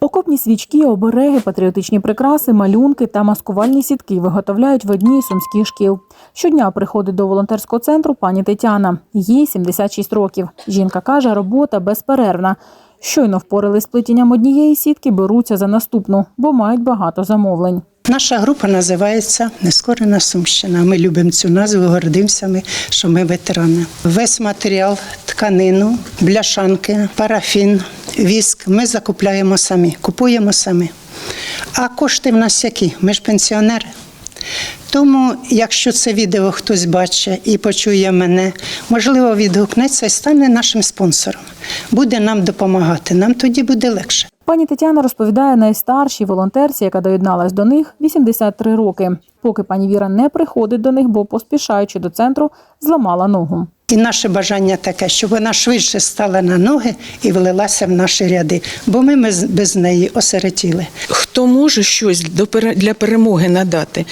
Окопні свічки, обереги, патріотичні прикраси, малюнки та маскувальні сітки виготовляють в одній із сумських шкіл. Щодня приходить до волонтерського центру пані Тетяна. Їй 76 років. Жінка каже, робота безперервна. Щойно впорали з плетінням однієї сітки, беруться за наступну, бо мають багато замовлень. Наша група називається Нескорена Сумщина. Ми любимо цю назву, гордимося ми, що ми ветерани. Весь матеріал, тканину, бляшанки, парафін, віск ми закупляємо самі, купуємо самі. А кошти в нас які? Ми ж пенсіонери. Тому, якщо це відео хтось бачить і почує мене, можливо, відгукнеться і стане нашим спонсором. Буде нам допомагати. Нам тоді буде легше. Пані Тетяна розповідає найстаршій волонтерці, яка доєдналась до них 83 роки. Поки пані Віра не приходить до них, бо поспішаючи до центру, зламала ногу. І наше бажання таке, щоб вона швидше стала на ноги і влилася в наші ряди, бо ми без- неї осиротіли. Хто може щось для перемоги надати,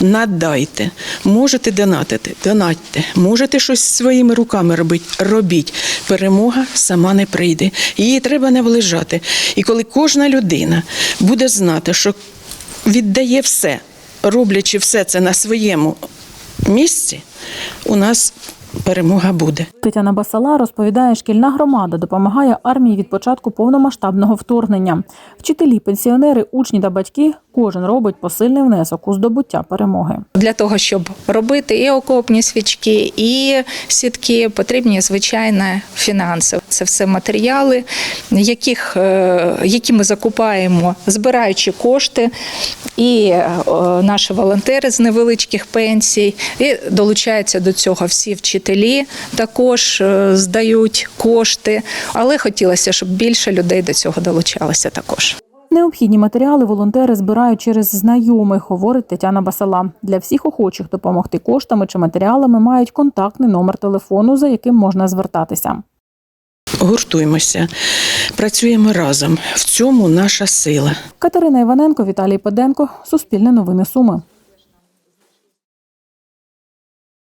надайте. Можете донатити, донатьте. Можете щось своїми руками робити, робіть. Перемога сама не прийде. Її треба наближати. І коли кожна людина буде знати, що віддає все, роблячи все це на своєму місці, у нас перемога буде. Тетяна Басала розповідає, шкільна громада допомагає армії від початку повномасштабного вторгнення. Вчителі, пенсіонери, учні та батьки кожен робить посильний внесок у здобуття перемоги. Для того, щоб робити і окопні свічки, і сітки, потрібні звичайно фінанси. Це все матеріали, яких, е, які ми закупаємо, збираючи кошти, і е, наші волонтери з невеличких пенсій, і долучаються до цього всі вчителі, також е, здають кошти. Але хотілося, щоб більше людей до цього долучалося також. Необхідні матеріали волонтери збирають через знайомих, говорить Тетяна Басала. Для всіх охочих допомогти коштами чи матеріалами мають контактний номер телефону, за яким можна звертатися. Гуртуємося, працюємо разом. В цьому наша сила. Катерина Іваненко, Віталій Паденко, Суспільне новини Суми.